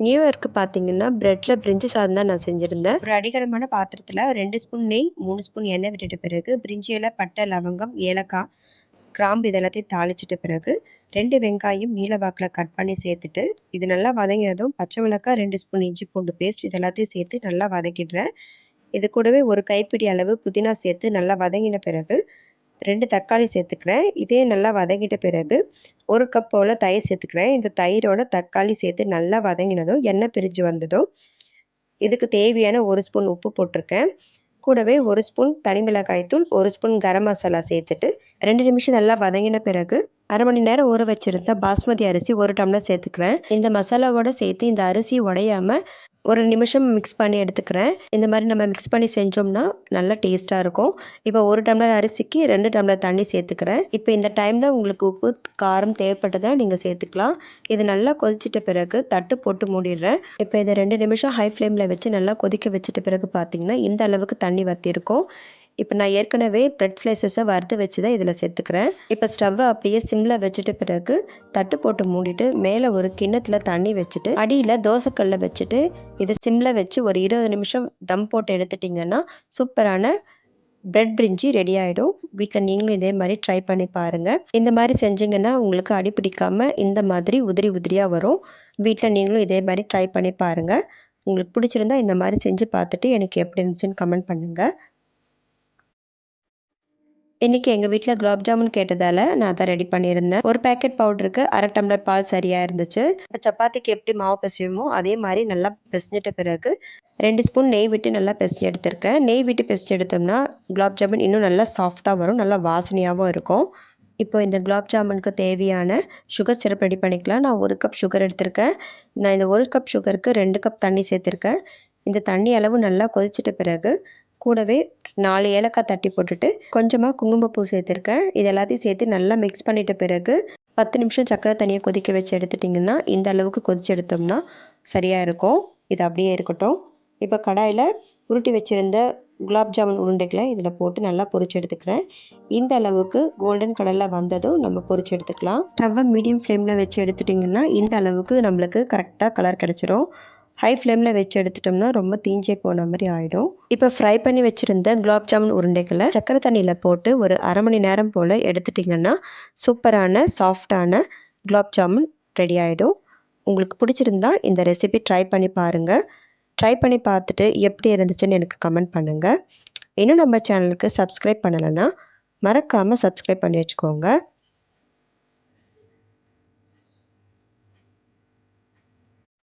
New இயர்க்கு பார்த்தீங்கன்னா ப்ரெட்டில் பிரிஞ்சு சாதம் தான் நான் செஞ்சுருந்தேன். ஒரு அடிகரமான பாத்திரத்தில் ரெண்டு ஸ்பூன் நெய் மூணு ஸ்பூன் எண்ணெய் விட்டுட்ட பிறகு பிரிஞ்சி இலை பட்டை லவங்கம் ஏலக்காய் கிராம்பு இதெல்லாத்தையும் தாளிச்சிட்ட பிறகு ரெண்டு வெங்காயம் நீலவாக்கில் கட் பண்ணி சேர்த்துட்டு இது நல்லா வதங்கினதும் பச்சை மிளகாய் ரெண்டு ஸ்பூன் இஞ்சி பூண்டு பேஸ்ட் இது எல்லாத்தையும் சேர்த்து நல்லா வதக்கிடுறேன். இது கூடவே ஒரு கைப்பிடி அளவு புதினா சேர்த்து நல்லா வதங்கின பிறகு ரெண்டு தக்காளி சேர்த்துக்கிறேன். இதே நல்லா வதங்கிட்ட பிறகு ஒரு கப் போல் தயிர் சேர்த்துக்கிறேன். இந்த தயிரோட தக்காளி சேர்த்து நல்லா வதங்கினதும் எண்ணெய் பிரிஞ்சு வந்ததும் இதுக்கு தேவையான ஒரு ஸ்பூன் உப்பு போட்டிருக்கேன். கூடவே ஒரு ஸ்பூன் தனி மிளகாய் தூள் ஒரு ஸ்பூன் கரம் மசாலா சேர்த்துட்டு ரெண்டு நிமிஷம் நல்லா வதங்கின பிறகு அரை மணி நேரம் ஊற வச்சுருந்த பாஸ்மதி அரிசி ஒரு டம்ளர் சேர்த்துக்கிறேன். இந்த மசாலாவோட சேர்த்து இந்த அரிசி உடையாமல் ஒரு நிமிஷம் மிக்ஸ் பண்ணி எடுத்துக்கிறேன். இந்த மாதிரி நம்ம மிக்ஸ் பண்ணி செஞ்சோம்னா நல்லா டேஸ்ட்டாக இருக்கும். இப்போ ஒரு டம்ளர் அரிசிக்கு ரெண்டு டம்ளர் தண்ணி சேர்த்துக்கிறேன். இப்போ இந்த டைமில் உங்களுக்கு உப்பு காரம் தேவைப்பட்டதை நீங்கள் சேர்த்துக்கலாம். இது நல்லா கொதிச்சிட்ட பிறகு தட்டு போட்டு மூடிடுறேன். இப்போ இதை ரெண்டு நிமிஷம் ஹை ஃப்ளேமில் வச்சு நல்லா கொதிக்க வச்சுட்ட பிறகு பார்த்தீங்கன்னா இந்த அளவுக்கு தண்ணி வற்றிருக்கும் இப்போ நான் ஏற்கனவே ப்ரெட் ஸ்லைசஸை வறுத்து வச்சு தான் இதில் சேர்த்துக்கிறேன். இப்போ ஸ்டவ்வை அப்படியே சிம்மில் வச்சுட்டு பிறகு தட்டு போட்டு மூடிட்டு மேலே ஒரு கிண்ணத்தில் தண்ணி வச்சுட்டு அடியில் தோசைக்கல்ல வச்சுட்டு இதை சிம்மில் வச்சு ஒரு இருபது நிமிஷம் தம் போட்டு எடுத்துட்டிங்கன்னா சூப்பரான பிரெட் பிரிஞ்சி ரெடி ஆகிடும் வீட்டில் நீங்களும் இதே மாதிரி ட்ரை பண்ணி பாருங்கள் இந்த மாதிரி செஞ்சிங்கன்னா உங்களுக்கு அடி பிடிக்காமல் இந்த மாதிரி உதிரி உதிரியாக வரும். வீட்டில் நீங்களும் இதே மாதிரி ட்ரை பண்ணி பாருங்கள் உங்களுக்கு பிடிச்சிருந்தா இந்த மாதிரி செஞ்சு பார்த்துட்டு எனக்கு எப்படி இருந்துச்சுன்னு கமெண்ட் பண்ணுங்கள் இன்றைக்கி எங்கள் வீட்டில் குலாப் ஜாமுன் கேட்டதால் நான் அதை ரெடி பண்ணியிருந்தேன். ஒரு பேக்கெட் பவுடருக்கு அரை டம்ளர் பால் சரியாக இருந்துச்சு. இப்போ சப்பாத்திக்கு எப்படி மாவு பிசையுமோ அதே மாதிரி நல்லா பிசைஞ்சிட்ட பிறகு ரெண்டு ஸ்பூன் நெய் விட்டு நல்லா பிசைஞ்சு எடுத்திருக்கேன். நெய் விட்டு பிசைஞ்சு எடுத்தோம்னா குலாப் ஜாமுன் இன்னும் நல்லா சாஃப்டாக வரும் நல்லா வாசனையாகவும் இருக்கும். இப்போ இந்த குலாப் ஜாமுனுக்கு தேவையான சுகர் சிரப் ரெடி பண்ணிக்கலாம். நான் ஒரு கப் சுகர் எடுத்திருக்கேன். நான் இந்த ஒரு கப் சுகருக்கு ரெண்டு கப் தண்ணி சேர்த்துருக்கேன். இந்த தண்ணி அளவு நல்லா கொதிச்சிட்ட பிறகு கூடவே நாலு ஏலக்காய் தட்டி போட்டுட்டு கொஞ்சமாக குங்குமப்பூ சேர்த்துருக்கேன். இது எல்லாத்தையும் சேர்த்து நல்லா மிக்ஸ் பண்ணிட்ட பிறகு பத்து நிமிஷம் சக்கரை தனியாக கொதிக்க வச்சு எடுத்துட்டிங்கன்னா இந்த அளவுக்கு கொதிச்சு எடுத்தோம்னா சரியாக இருக்கும். இது அப்படியே இருக்கட்டும். இப்போ கடாயில் உருட்டி வச்சுருந்த குலாப் ஜாமுன் உருண்டைகளை இதில் போட்டு நல்லா பொரிச்சு எடுத்துக்கிறேன். இந்த அளவுக்கு கோல்டன் கலரில் வந்ததும் நம்ம பொரிச்சு எடுத்துக்கலாம். ஸ்டவ்வை மீடியம் ஃப்ளேமில் வச்சு எடுத்துட்டிங்கன்னா இந்த அளவுக்கு நம்மளுக்கு கரெக்டாக கலர் கிடச்சிரும். ஹை ஃப்ளேமில் வச்சு எடுத்துட்டோம்னா ரொம்ப தீஞ்சே போன மாதிரி ஆகிடும் இப்போ ஃப்ரை பண்ணி வச்சுருந்த குலாப் ஜாமுன் உருண்டைகளை சக்கரை தண்ணியில் போட்டு ஒரு அரை மணி நேரம் போல் எடுத்துட்டிங்கன்னா சூப்பரான சாஃப்டான குலாப் ஜாமுன் ரெடி ஆகிடும் உங்களுக்கு பிடிச்சிருந்தா இந்த ரெசிபி ட்ரை பண்ணி பாருங்கள் ட்ரை பண்ணி பார்த்துட்டு எப்படி இருந்துச்சுன்னு எனக்கு கமெண்ட் பண்ணுங்கள் இன்னும் நம்ம சேனலுக்கு சப்ஸ்கிரைப் பண்ணலைன்னா மறக்காமல் சப்ஸ்கிரைப் பண்ணி வச்சுக்கோங்க.